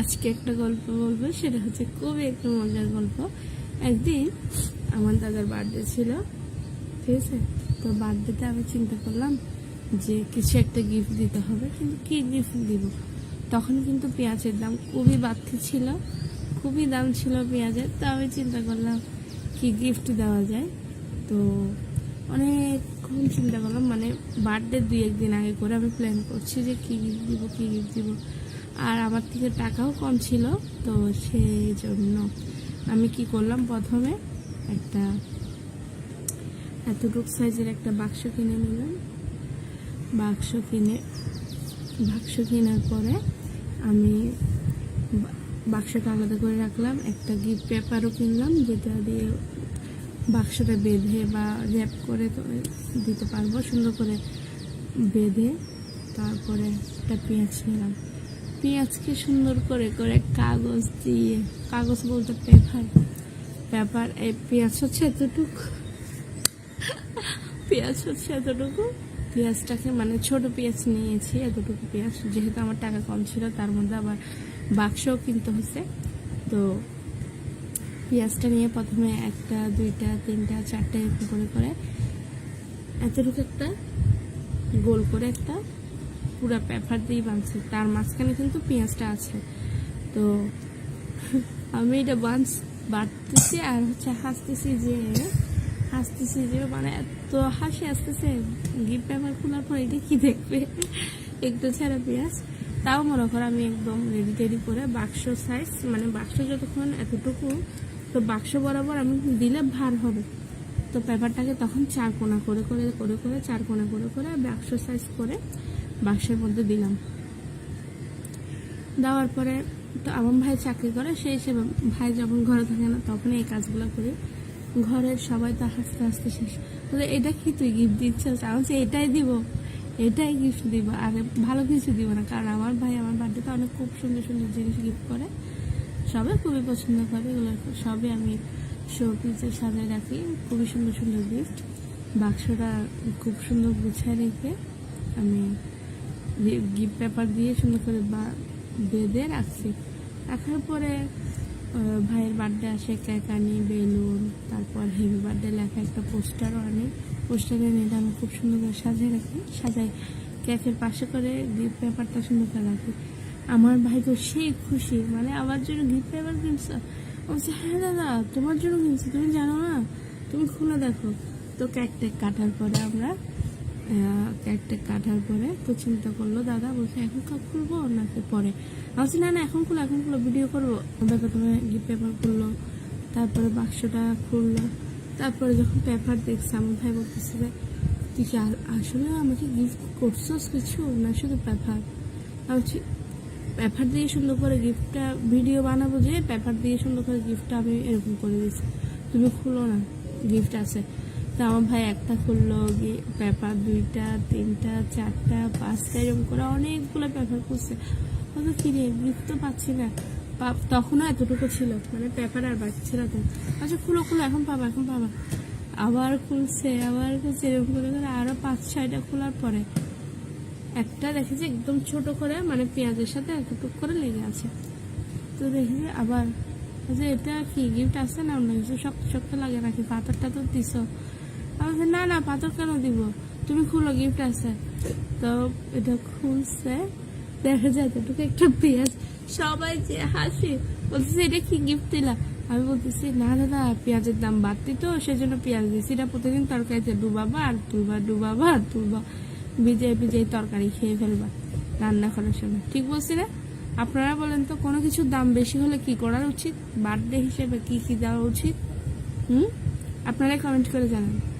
আজকে একটা গল্প বলব, সেটা হচ্ছে খুবই একটা মজার গল্প। একদিন আমার দাদার বার্থডে ছিল, ঠিক আছে? তো বার্থডেতে আমি চিন্তা করলাম যে কিছু একটা গিফট দিতে হবে, কিন্তু কী গিফট দিব? তখন কিন্তু পেঁয়াজের দাম খুবই বাড়তি ছিল, খুবই দাম ছিল পেঁয়াজের। তো আমি চিন্তা করলাম, কি গিফট দেওয়া যায়? তো অনেকক্ষণ চিন্তা করলাম মানে বার্থডে দুই একদিন আগে করে আমি প্ল্যান করছি যে কী গিফট দিব, কী গিফট দিব। আর আমার থেকে টাকাও কম ছিল, তো সেই জন্য আমি কি করলাম প্রথমে একটা এতটুক সাইজের একটা বাক্স কিনে নিলাম। বাক্স কিনে, বাক্স কেনার পরে আমি বাক্সটা আলাদা করে রাখলাম, একটা গিফট পেপারও কিনলাম, যেটা দিয়ে বাক্সটা বেঁধে বা র্যাপ করে দিতে পারব, সুন্দর করে বেঁধে তারপরে একটা পেঁয়াজ নিলাম। পেঁয়াজকে সুন্দর করে করে কাগজ দিয়ে, কাগজ বলতে পেপার পেপার, এই পেঁয়াজ হচ্ছে এতটুকু, পেঁয়াজ হচ্ছে এতটুকু, পেঁয়াজটাকে মানে ছোট পেঁয়াজ নিয়েছি, এতটুকু পেঁয়াজ, যেহেতু আমার টাকা কম ছিল, তার মধ্যে আবার বাক্সও কিনতে হচ্ছে, তো পেঁয়াজটা নিয়ে প্রথমে একটা, দুইটা, তিনটা, চারটে এরকম করে করে, এতটুকু একটা, গোল করে একটা পুরো পেপার দিয়ে বাঁধছি। তার মাঝখানে কিন্তু পেঁয়াজটা আছে। তো আমি এটা বাঁধ বাড়তেছি আর হচ্ছে হাসতেছি যে হাসতেছি যে মানে এত হাসি আসতেছে। গিফট পেপার খোলার পর এটা কি দেখবে? একটু ছাড়া পেঁয়াজ। তাও মনে করো আমি একদম রেডি টেডি করে বাক্স সাইজ মানে বাক্স যতক্ষণ এতটুকু, তো বাক্স বরাবর আমি দিলে ভার হবে। তো পেপারটাকে তখন চার কোনা করে করে করে করে চার কোনা করে করে বাক্স সাইজ করে বাক্সের মধ্যে দিলাম। দেওয়ার পরে তো আমার ভাই চাকরি করে সেই হিসেবে ভাই যখন ঘরে থাকে না তখন এই কাজগুলো করি। ঘরের সবাই তো হাসতে হাসতে শেষ। বলে, এটা কি তুই গিফট দিচ্ছিস? আমি এটাই দিব, এটাই গিফট দিব, আর ভালো কিছু দিব না। কারণ আমার ভাই আমার বার্থডেতে অনেক খুব সুন্দর সুন্দর জিনিস গিফট করে। সবাই খুবই পছন্দ করে, এগুলো সবই আমি শো পিসে সাজায় রাখি। খুবই সুন্দর সুন্দর গিফট বাক্সটা খুব সুন্দর গুছিয়ে রেখে আমি গিফট পেপার দিয়ে সুন্দর করে বেঁধে রাখছি। রাখার পরে ভাইয়ের বার্থডে আসে কেক আনি, বেলুন, তারপর হেভি বার্থডে লেখা একটা পোস্টারও আনি। পোস্টারে নিয়ে আমি খুব সুন্দর করে সাজিয়ে রাখি। সাজাই কেকের পাশে করে গিফট পেপারটা সুন্দর করে রাখি। আমার ভাই তো সেই খুশি। মানে আমার জন্য গিফট পেপার কিনছ? বলছে হ্যাঁ দাদা, তোমার জন্য কিনছি। তুমি জানো না? তুমি খুলে দেখো। তো কেক টেক কাটার পরে আমরা কেক টেক কাটার পরে তো চিন্তা করল, দাদা বলছে, এখন কাপ খুলবো? নাকি পরে। বলছি, না না, এখন খুলো এখন খুলো ভিডিও করব। প্রথমে গিফট পেপার খুললো, তারপরে বাক্সটা খুললো, তারপরে যখন পেপার দেখছে আমার ভাই বলতেছে যে, তুই কি আসলে আমাকে গিফট করছোস কিছু? না, শুধু পেপার আমি পেপার দিয়ে সুন্দর করে গিফটটা ভিডিও বানাবো যে পেপার দিয়ে সুন্দর করে গিফটটা আমি এরকম করে দিচ্ছি তুমি খুলো না গিফট আছে। তো আমার ভাই একটা খুললো পেপার দুইটা, তিনটা, চারটা, পাঁচটা, এরকম করে অনেকগুলো পেপার খুলছে। হয়তো কিনে গিফট তো পাচ্ছি না। তখনও এতটুকু ছিল মানে পেপার আর বাকি ছিল তো। আচ্ছা খুলো খুলো, এখন পাবা এখন পাবা। আবার খুলছে আবার খুলছে, এরকম করে করে আরও পাঁচ, ছয়টা খোলার পরে একটা দেখেছি একদম ছোট করে মানে পেঁয়াজের সাথে এতটুক করে লেগে আছে। তো দেখি আবার যে এটা কি গিফট আছে না অন্য কিছু? শক্ত শক্ত লাগে নাকি? পাথরটা তো দিছ। আমি না না, পাথর কেন দিব? তুমি খুলো গিফট আছে। তো এটা খুলছে, দেখা যায় এতটুকু একটা পেঁয়াজ। সবাই যে হাসি, বলতেছে, এটা কি গিফট দিলা? আমি বলতেছি, না দাদা পেঁয়াজের দাম বাড়তি তো, সেজন্য পেঁয়াজ দিয়েছি। এটা প্রতিদিন তরকারিতে ডুবাবা, আর তুলবা ডুবাবা, আর তুলবা ভিজে ভিজে তরকারি খেয়ে ফেলবা রান্না করার সময়। ঠিক বলছি না? আপনারা বলেন তো, কোনো কিছুর দাম বেশি হলে কি করা উচিত? বার্থডে হিসেবে কি কি দেওয়া উচিত? হুম? আপনারা কমেন্ট করে জানান।